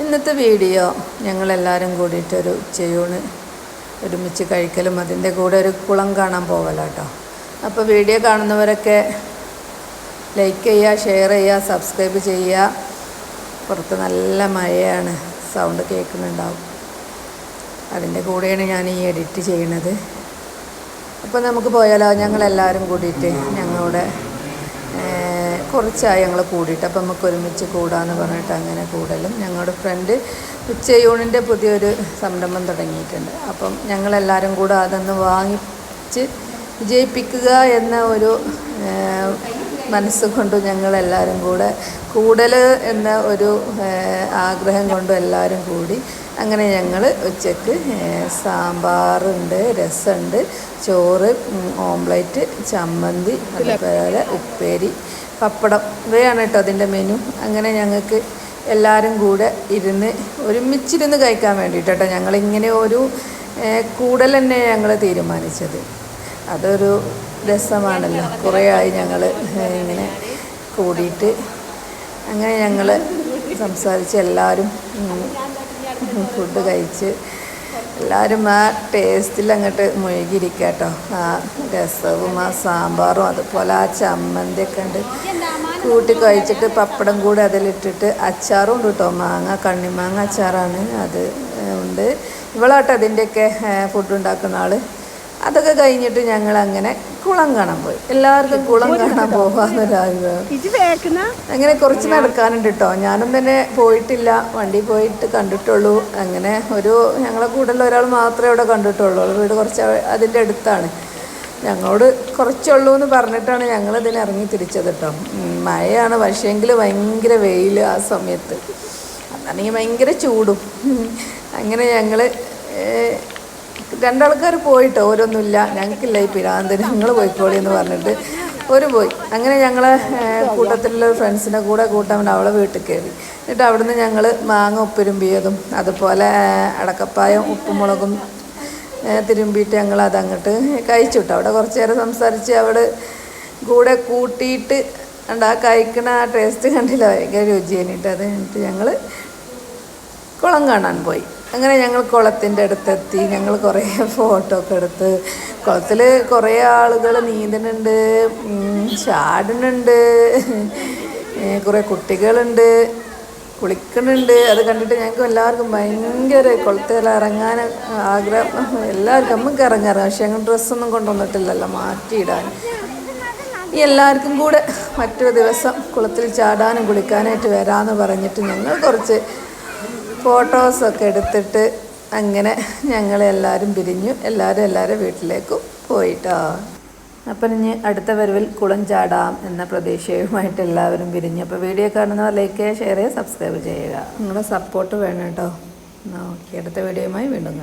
ഇന്നത്തെ വീഡിയോ ഞങ്ങളെല്ലാവരും കൂടിയിട്ടൊരു ഉച്ചയൂണ് ഒരുമിച്ച് കഴിക്കലും അതിന്റെ കൂടെ ഒരു കുളം കാണാൻ പോകല കേട്ടോ അപ്പോൾ വീഡിയോ കാണുന്നവരൊക്കെ ലൈക്ക് ചെയ്യുക ഷെയർ ചെയ്യുക സബ്സ്ക്രൈബ് ചെയ്യുക. പുറത്ത് നല്ല മഴയാണ് സൗണ്ട് കേൾക്കുന്നുണ്ടാവും. അതിന്റെ കൂടെയാണ് ഞാൻ ഈ എഡിറ്റ് ചെയ്യണത്. അപ്പോൾ നമുക്ക് പോയാലോ ഞങ്ങളെല്ലാവരും കൂടിയിട്ട് ഞങ്ങളുടെ കുറച്ചായി ഞങ്ങൾ കൂടിയിട്ട്. അപ്പം നമുക്ക് ഒരുമിച്ച് കൂടാന്ന് പറഞ്ഞിട്ട് അങ്ങനെ കൂടലും. ഞങ്ങളുടെ ഫ്രണ്ട് ഉച്ചയൂണിന്റെ പുതിയൊരു സംരംഭം തുടങ്ങിയിട്ടുണ്ട്. അപ്പം ഞങ്ങളെല്ലാവരും കൂടെ അതൊന്ന് വാങ്ങിച്ച് വിജയിപ്പിക്കുക എന്ന ഒരു മനസ്സുകൊണ്ടും ഞങ്ങളെല്ലാവരും കൂടെ കൂടൽ എന്ന ഒരു ആഗ്രഹം കൊണ്ടും എല്ലാവരും കൂടി അങ്ങനെ ഞങ്ങൾ ഉച്ചയ്ക്ക് ഏർ, സാമ്പാറുണ്ട് രസമുണ്ട് ചോറ് ഓംലേറ്റ് ചമ്മന്തി അതുപോലെ ഉപ്പേരി പപ്പടം. ഇവയാണ് കേട്ടോ അതിന്റെ മെനു അങ്ങനെ ഞങ്ങൾക്ക് എല്ലാവരും കൂടെ ഇരുന്ന് ഒരുമിച്ചിരുന്ന് കഴിക്കാൻ വേണ്ടിയിട്ട് കേട്ടോ ഞങ്ങളിങ്ങനെ ഒരു കൂടൽ തന്നെ ഞങ്ങൾ തീരുമാനിച്ചത്. അതൊരു രസമാണല്ലോ. കുറേ ആയി ഞങ്ങൾ ഇങ്ങനെ കൂടിയിട്ട് അങ്ങനെ ഞങ്ങൾ സംസാരിച്ച് എല്ലാവരും ഫുഡ് കഴിച്ച് എല്ലാവരും ആ ടേസ്റ്റിൽ അങ്ങോട്ട് മുഴുകിയിരിക്കുക കേട്ടോ ആ രസവും ആ സാമ്പാറും അതുപോലെ ആ ചമ്മന്തിയൊക്കെ ഉണ്ട് കൂട്ടി കഴിച്ചിട്ട് പപ്പടം കൂടി അതിലിട്ടിട്ട് അച്ചാറും ഉണ്ട് കേട്ടോ. മാങ്ങ കണ്ണിമാങ്ങ അച്ചാറാണ് അത് ഉണ്ട്. ഇവളാട്ടോ അതിന്റെയൊക്കെ ഫുഡ് ഉണ്ടാക്കുന്ന ആൾ അതൊക്കെ കഴിഞ്ഞിട്ട് ഞങ്ങൾ അങ്ങനെ കുളം കാണാൻ പോയി. എല്ലാവർക്കും കുളം കാണാൻ പോകാന്നൊരാഗ്രഹം അങ്ങനെ കുറച്ച് നടക്കാനുണ്ട് കേട്ടോ. ഞാനും തന്നെ പോയിട്ടില്ല. വണ്ടി പോയിട്ട് കണ്ടിട്ടുള്ളൂ. അങ്ങനെ ഒരു ഞങ്ങളെ കൂടെയുള്ള ഒരാൾ മാത്രമേ അവിടെ കണ്ടിട്ടുള്ളൂ. വീട് കുറച്ച് അതിന്റെ അടുത്താണ്. ഞങ്ങളോട് കുറച്ചുള്ളൂ എന്ന് പറഞ്ഞിട്ടാണ് ഞങ്ങൾ ഇതിന് ഇറങ്ങി തിരിച്ചത് കേട്ടോ. മഴയാണ് പക്ഷേങ്കിൽ ഭയങ്കര വെയിൽ ആ സമയത്ത്. അതാണെങ്കിൽ ഭയങ്കര ചൂടും. അങ്ങനെ ഞങ്ങൾ രണ്ടാൾക്കാർ പോയിട്ട് ഓരോന്നുമില്ല. ഞങ്ങൾക്കില്ല ഈ പിരാന്ത്. ഞങ്ങൾ പോയിക്കോളി എന്ന് പറഞ്ഞിട്ട് ഒരു പോയി. അങ്ങനെ ഞങ്ങൾ കൂട്ടത്തിലുള്ള ഫ്രണ്ട്സിന്റെ കൂടെ കൂട്ടാൻ അവളെ വീട്ടിൽ കയറി. എന്നിട്ട് അവിടുന്ന് ഞങ്ങൾ മാങ്ങ ഉപ്പിരുമ്പിയതും അതുപോലെ അടക്കപ്പായം ഉപ്പുമുളകും തിരുമ്പിയിട്ട് ഞങ്ങൾ അതങ്ങോട്ട് കഴിച്ചു കേട്ടോ അവിടെ കുറച്ച് നേരം സംസാരിച്ച് അവിടെ കൂടെ കൂട്ടിയിട്ട് ഉണ്ട് ആ കഴിക്കണ ആ ടേസ്റ്റ് കണ്ടില്ല. ഭയങ്കര രുചി കഴിഞ്ഞിട്ട് അത് കഴിഞ്ഞിട്ട് ഞങ്ങൾ കുളം കാണാൻ പോയി. അങ്ങനെ ഞങ്ങൾ കുളത്തിന്റെ അടുത്തെത്തി. ഞങ്ങൾ കുറേ ഫോട്ടോ ഒക്കെ എടുത്ത്. കുളത്തിൽ കുറേ ആളുകൾ നീന്തണുണ്ട് ചാടുന്നുണ്ട് കുറേ കുട്ടികളുണ്ട്. കുളിക്കുന്നുണ്ട്. അത് കണ്ടിട്ട് ഞങ്ങൾക്ക് എല്ലാവർക്കും ഭയങ്കര കുളത്തിൽ ഇറങ്ങാൻ ആഗ്രഹം. എല്ലാവർക്കും നമുക്ക് ഇറങ്ങാറ് പക്ഷേ ഞങ്ങൾ ഡ്രസ്സൊന്നും കൊണ്ടുവന്നിട്ടില്ലല്ലോ മാറ്റിയിടാൻ. എല്ലാവർക്കും കൂടെ മറ്റൊരു ദിവസം കുളത്തിൽ ചാടാനും കുളിക്കാനായിട്ട് വരാമെന്ന് പറഞ്ഞിട്ട് ഞങ്ങൾ കുറച്ച് ഫോട്ടോസൊക്കെ എടുത്തിട്ട് അങ്ങനെ ഞങ്ങളെല്ലാവരും പിരിഞ്ഞു. എല്ലാവരും എല്ലാവരും വീട്ടിലേക്കും പോയിട്ടോ. അപ്പം ഇനി അടുത്ത വരവിൽ കുളം ചാടാം എന്ന പ്രതീക്ഷയുമായിട്ട് എല്ലാവരും പിരിഞ്ഞു അപ്പോൾ വീഡിയോ കാണുന്നവർ ലൈക്ക് ചെയ്യുക ഷെയർ ചെയ്യുക സബ്സ്ക്രൈബ് ചെയ്യുക. നിങ്ങളുടെ സപ്പോർട്ട് വേണം കേട്ടോ. ഓക്കെ. അടുത്ത വീഡിയോയുമായി വീണ്ടും കാണാം.